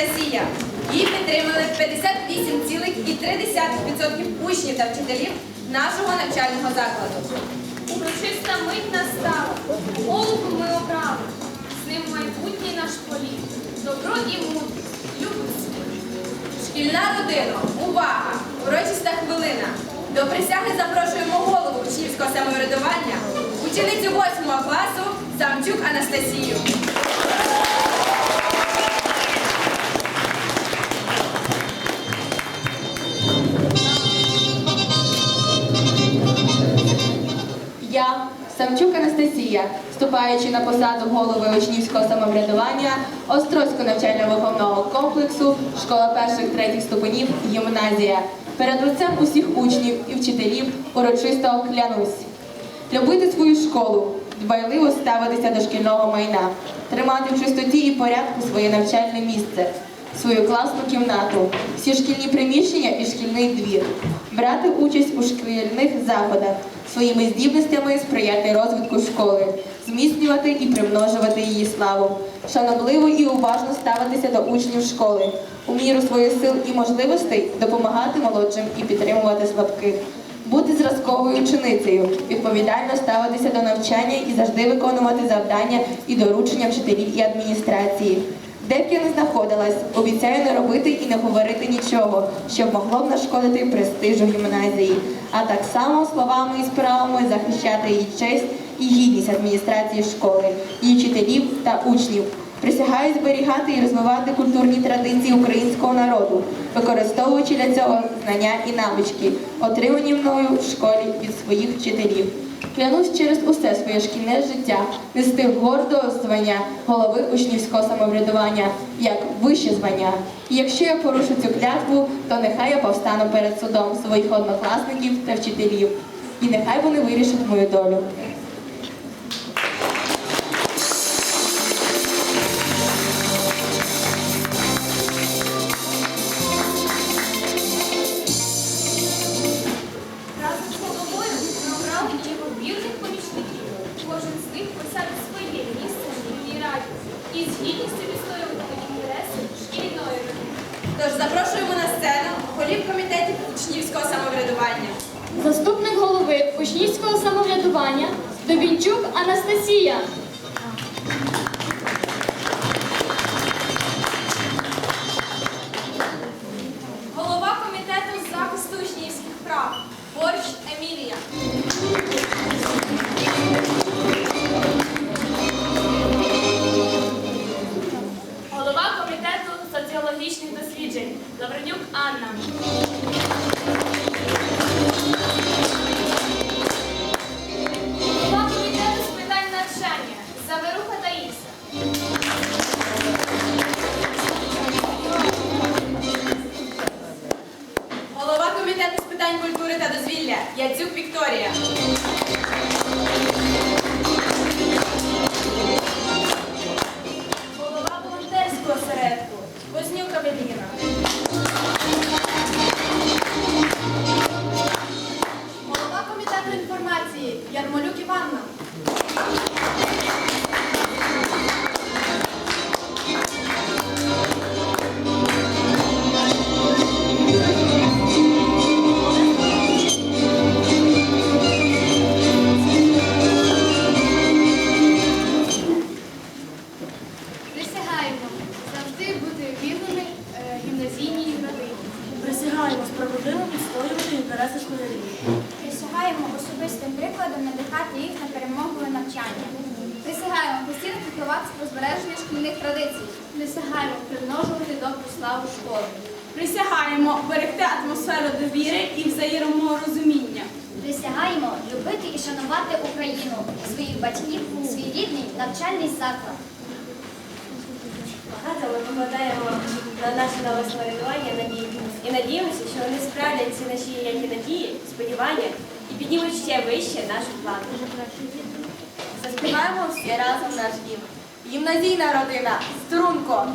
Анастасія. Її підтримали 58,3% учнів та вчителів нашого навчального закладу. Урочиста мить настала, голову ми обрали, з ним майбутній наш політ, добро і мудрість, любить світ. Шкільна родина, увага! Урочиста хвилина. До присяги запрошуємо голову учнівського самоврядування, ученицю 8 класу Самчук Анастасію. Самчук Анастасія, вступаючи на посаду голови учнівського самоврядування Острозького навчально-виховного комплексу, школа перших третіх ступенів, гімназія. Перед лицем усіх учнів і вчителів урочисто клянусь. Любити свою школу, дбайливо ставитися до шкільного майна, тримати в чистоті і порядку своє навчальне місце, свою класну кімнату, всі шкільні приміщення і шкільний двір, брати участь у шкільних заходах, своїми здібностями сприяти розвитку школи, зміцнювати і примножувати її славу, шанобливо і уважно ставитися до учнів школи, у міру своїх сил і можливостей допомагати молодшим і підтримувати слабких. Бути зразковою ученицею, відповідально ставитися до навчання і завжди виконувати завдання і доручення вчителів і адміністрації. Де б я не знаходилась, обіцяю не робити і не говорити нічого, що могло б нашкодити престижу гімназії, а так само словами і справами захищати її честь і гідність адміністрації школи, її вчителів та учнів. Присягаю зберігати і розвивати культурні традиції українського народу, використовуючи для цього знання і навички, отримані мною в школі від своїх вчителів. Клянусь через усе своє шкільне життя нести гордо звання голови учнівського самоврядування як вище звання. І якщо я порушу цю клятву, то нехай я повстану перед судом своїх однокласників та вчителів. І нехай вони вирішать мою долю. І з гідністю відстоювати інтереси шкільної родини. Тож запрошуємо на сцену голів комітетів учнівського самоврядування. Заступник голови учнівського самоврядування Довінчук Анастасія. Питань культури та дозвілля Яцюк Вікторія. Надихати їх на перемогу і навчання. Присягаємо постійно піклуватися про збереження шкільних традицій. Присягаємо примножувати добру славу школи. Присягаємо берегти атмосферу довіри і взаєморозуміння. Присягаємо любити і шанувати Україну, своїх батьків, свій рідний навчальний заклад. Багато ми покладаємо на наше нове самоврядування надії і надіємося, що вони справлять ці наші які надії, сподівання піднімуть ще вище нашу плану. Заспіваємо всі разом наш гімн. Гімназійна родина, струнко!